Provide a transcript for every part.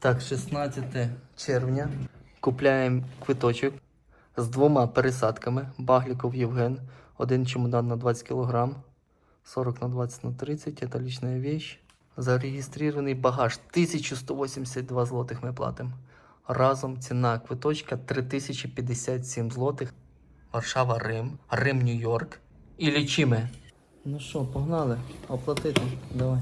Так, 16 червня. Купляємо квиточок з двома пересадками. Багліков Євген. Один чемодан на 20 кг. 40 на 20 на 30. Это личная вещь. Зареєстрований багаж 1182 злотих ми платимо. Разом ціна квиточка 3057 злотих. Варшава, Рим, Рим, Нью-Йорк. І лічими. Ну що, погнали? Оплатити. Давай.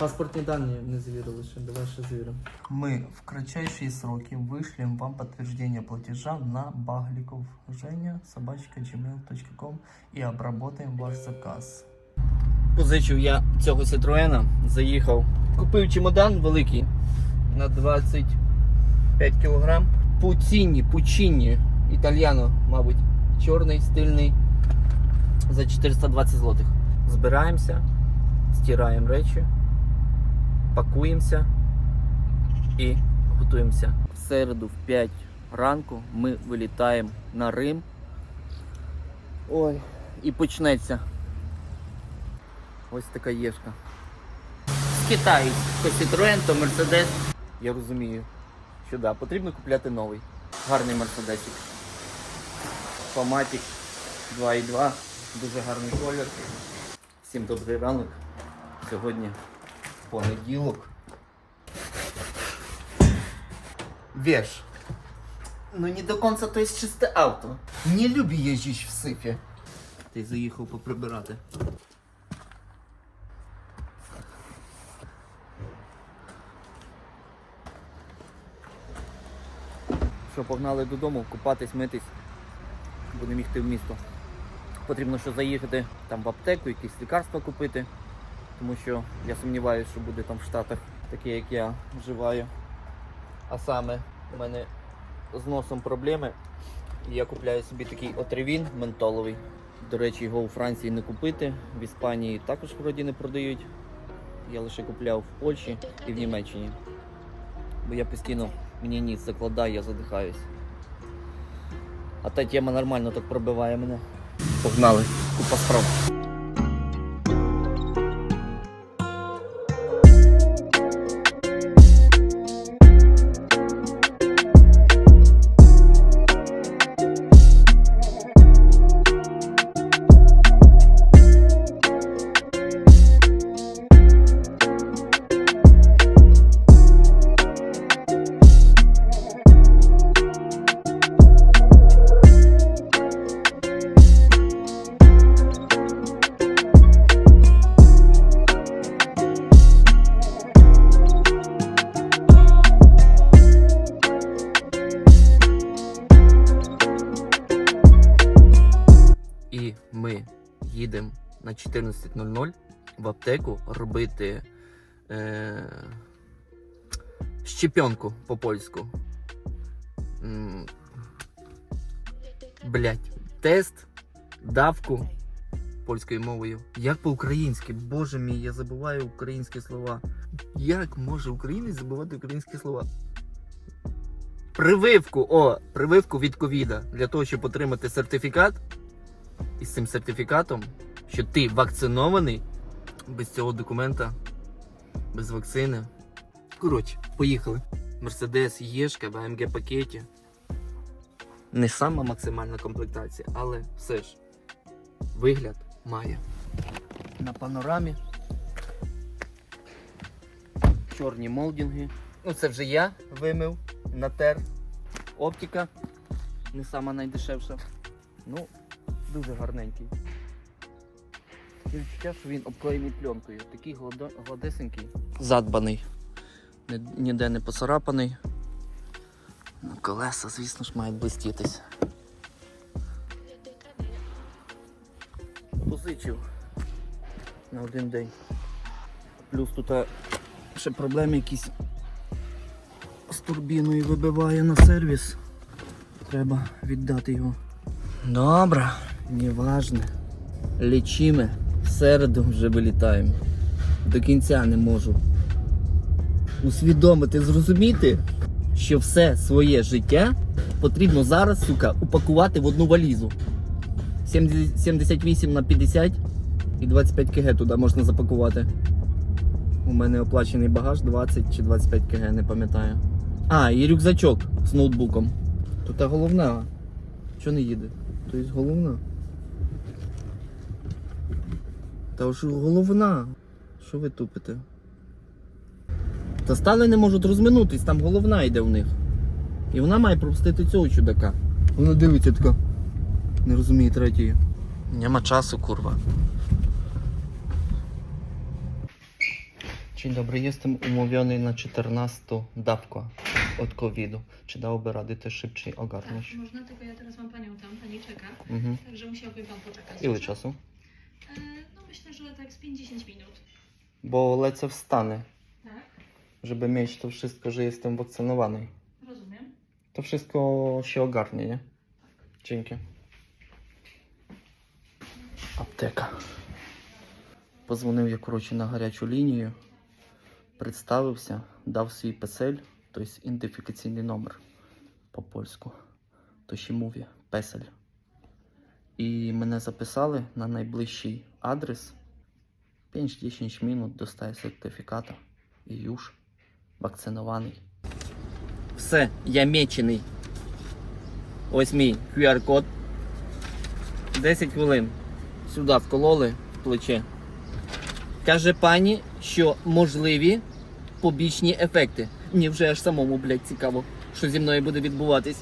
Паспортні дані не звірили ще, давай ще звіримо. Ми в кратчайшие сроки вышлем вам подтверждение платежа на багликов Женя собачка gmail.com и обработаем ваш заказ. Позичив я цього Citroena, заїхав. Купив чемодан великий на 25 кг. Пуціні, пучині, італьяно, мабуть. Чорний, стильний. За 420 злотих. Збираємося, стираємо речі, пакуємося і готуємося. В середу в 5 ранку ми вилітаємо на Рим. Ой, і почнеться. Ось така єшка. З Китаю, то Citroen, то Mercedes. Я розумію, що да, потрібно купляти новий. Гарний Мерседесик. Фоматик 2.2, дуже гарний колір. Всім добрий ранок. Сьогодні понеділок. Веш. Ну не до конца то есть чисте авто. Не люблю їздити в сифі. Ти заїхав поприбирати. Що, погнали додому, купатись, митись, будемо їхати в місто. Потрібно що заїхати там в аптеку, якісь лікарства купити, тому що я сумніваюся, що буде там в Штатах таке, як я вживаю. А саме у мене з носом проблеми. Я купляю собі такий отривін ментоловий. До речі, його у Франції не купити, в Іспанії також вроді не продають. Я лише купляв в Польщі і в Німеччині. Бо я постійно мені ніс закладає, я задихаюсь. А та тема нормально так пробиває мене. Погнали, купа справ. 14.00 в аптеку робити е, щепенку по-польську. Блять, тест, давку польською мовою. Як по-українськи? Боже мій, я забуваю українські слова. Як може українець забувати українські слова? Прививку, о, прививку від ковіда для того, щоб отримати сертифікат. І з цим сертифікатом, що ти вакцинований, без цього документа, без вакцини. Коротше, поїхали. Мерседес, Єшка в AMG пакеті. Не сама максимальна комплектація, але все ж вигляд має. На панорамі. Чорні молдинги. Ну, це вже я вимив, натер. Оптика не сама найдешевша. Ну, дуже гарненький. Таке відчуття, що він обклеєний пленкою. Такий гладесенький. Задбаний. Ні- Ніде не поцарапаний. Ну, колеса, звісно ж, мають блистітись. Позичив на один день. Плюс тут ще проблеми якісь з турбіною вибиває на сервіс. Треба віддати його. Добре, неважно. Лічимо. Середу вже вилітаємо. До кінця не можу. Усвідомити, зрозуміти, що все своє життя потрібно зараз, сука, упакувати в одну валізу. 70 78 на 50 і 25 кг туди можна запакувати. У мене оплачений багаж 20 чи 25 кг, не пам'ятаю. А, і рюкзачок з ноутбуком. Тут головна. Чого не їде? Тобто головна. Та ж головна. Що ви тупите? Та стали не можуть розминутись, там головна йде в них. І вона має пропустити цього чудака. Вона дивиться така. Не розуміє третьої. Нема часу, курва. Dzień dobry, jestem umówiony na 14 dawkę od COVID-u. Czy dałoby rady to szybciej Tak, ogarnąć? można, tylko ja teraz mam panią tam, pani czeka, Mhm. także musiałby pan poczekać. Ile czasu? E, no myślę, że tak z 5-10 minut. Bo lecę w Stany, Tak, żeby mieć to wszystko, że jestem wakcynowany. rozumiem. To wszystko się ogarnie, nie? Dzięki. Аптека. Позвонив я, коротше, на гарячу лінію, представився, дав свій песель, тобто ідентифікаційний номер по-польську. Тошімові, песель. І мене записали на найближчий адрес. 5-10 минут достає сертифіката і юж вакцинований. Все, я мечений. Ось мій QR-код. 10 хвилин. Сюди вкололи плече. Каже пані, що можливі побічні ефекти. Мені вже аж самому, блядь, цікаво, що зі мною буде відбуватись.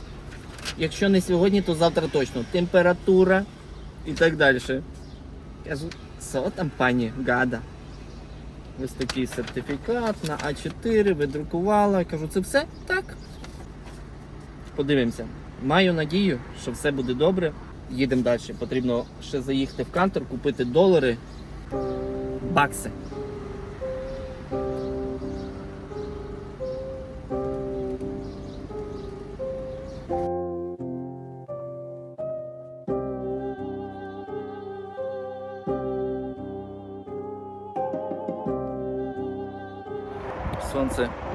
Якщо не сьогодні, то завтра точно. Температура і так далі. Кажу, що там, пані гада? Ось такий сертифікат на А4, видрукувала. Кажу, це все? Так. Подивимося. Маю надію, що все буде добре. Їдемо далі. Потрібно ще заїхати в кантор, купити долари, бакси.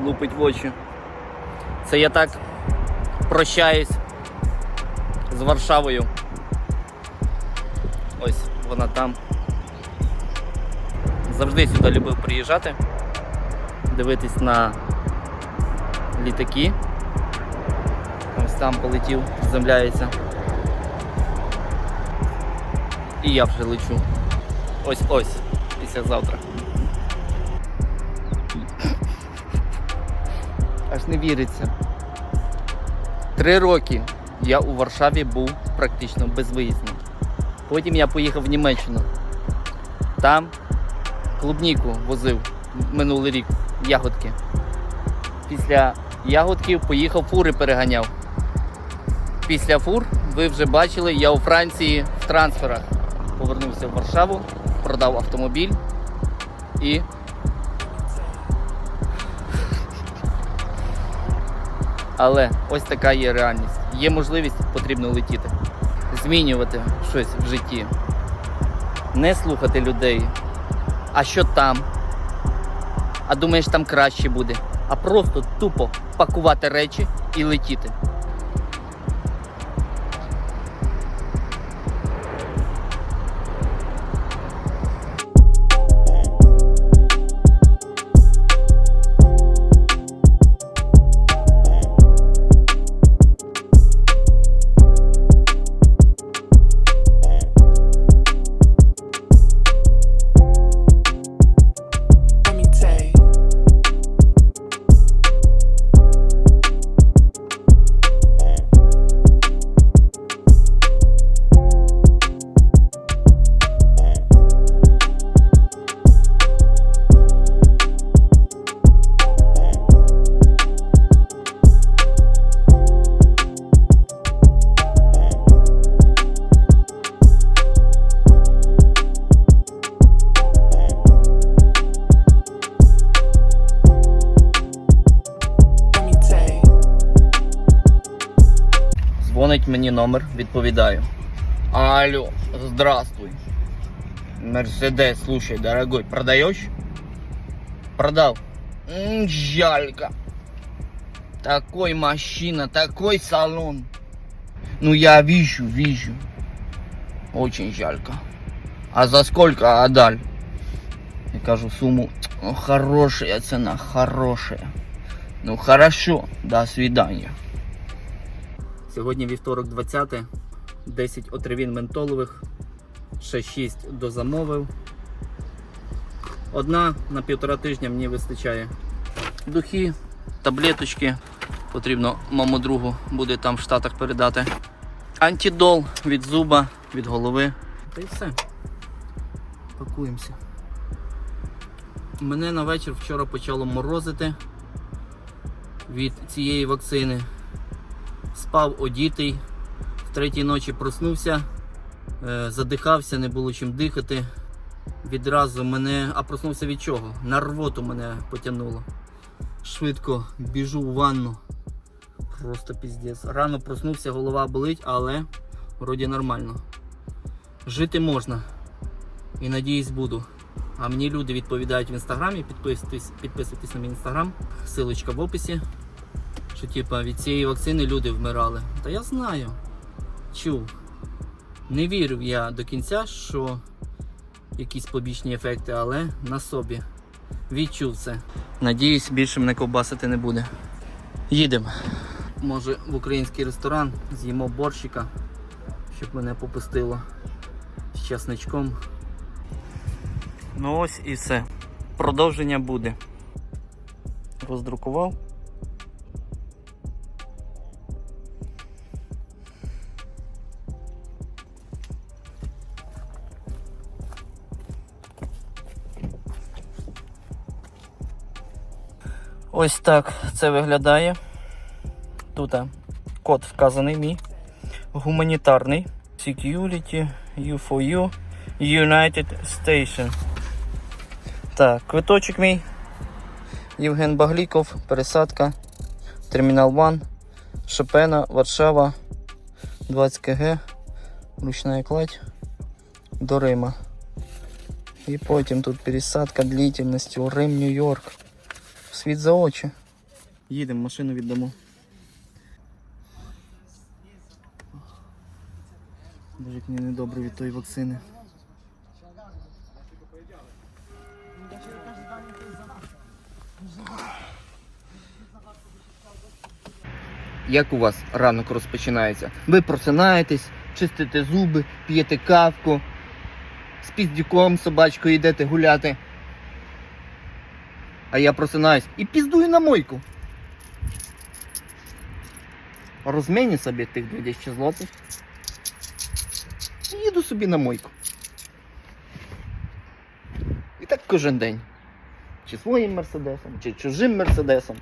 Лупить в очі. Це я так прощаюсь з Варшавою. Ось вона там. Завжди сюди любив приїжджати, дивитись на літаки. Ось там полетів, заземляється. І я вже лечу. Ось ось, післязавтра. Аж не віриться. Три роки я у Варшаві був практично безвиїзно. Потім я поїхав в Німеччину. Там клубніку возив минулий рік, ягодки. Після ягодків поїхав фури переганяв. Після фур ви вже бачили, я у Франції в трансферах. Повернувся в Варшаву, продав автомобіль і Але ось така є реальність. Є можливість, потрібно летіти, змінювати щось в житті, не слухати людей. А що там? А думаєш, там краще буде. А просто тупо пакувати речі і летіти. Дзвонить мені номер, відповідаю. Алло, здравствуй. Мерседес, слушай, дорогой, продаешь? Продал. М, Жалько. Такой машина, такой салон. Ну я вижу, вижу. Очень жалько. А за сколько отдаль? Я кажу сумму Ну, хорошая цена, хорошая. Ну, хорошо, до свидания. Сьогодні вівторок 20, 10 отривін ментолових, ще 6 дозамовив. Одна на півтора тижня мені вистачає. Духи, таблеточки. Потрібно моєму другу буде там в Штатах передати. Антидол від зуба, від голови. Та й все. Пакуємося. Мене на вечір вчора почало морозити від цієї вакцини. Спав одітий, в третій ночі проснувся, е, задихався, не було чим дихати. Відразу мене, а проснувся від чого? На рвоту мене потягнуло. Швидко біжу в ванну. Просто піздець. Рано проснувся, голова болить, але вроді нормально. Жити можна. І надіюсь буду. А мені люди відповідають в інстаграмі, підписуйтесь, підписуйтесь на мій інстаграм, силочка в описі. Що типа від цієї вакцини люди вмирали. Та я знаю. Чув. Не вірив я до кінця, що якісь побічні ефекти, але на собі. Відчув це. Надіюсь, більше мене ковбасити не буде. Їдемо. Може в український ресторан з'їмо борщика, щоб мене попустило з часничком. Ну ось і все. Продовження буде. Роздрукував. Ось так це виглядає. Тут код вказаний мій. Гуманітарний. Security, U4U, United Station. Так, квиточок мій. Євген Багліков, пересадка. Термінал 1. Шопена, Варшава. 20 кг. Ручна кладь. До Рима. І потім тут пересадка длительністю Рим, Нью-Йорк. Світ за очі. Їдемо, машину віддамо. Дуже як мені недобре від тої вакцини. Як у вас ранок розпочинається? Ви просинаєтесь, чистите зуби, п'єте кавку, з піздюком собачкою йдете гуляти. А я просинаюсь і піздую на мойку. Розміню собі тих 2000 злотих. І їду собі на мойку. І так кожен день. Чи своїм мерседесом, чи чужим мерседесом.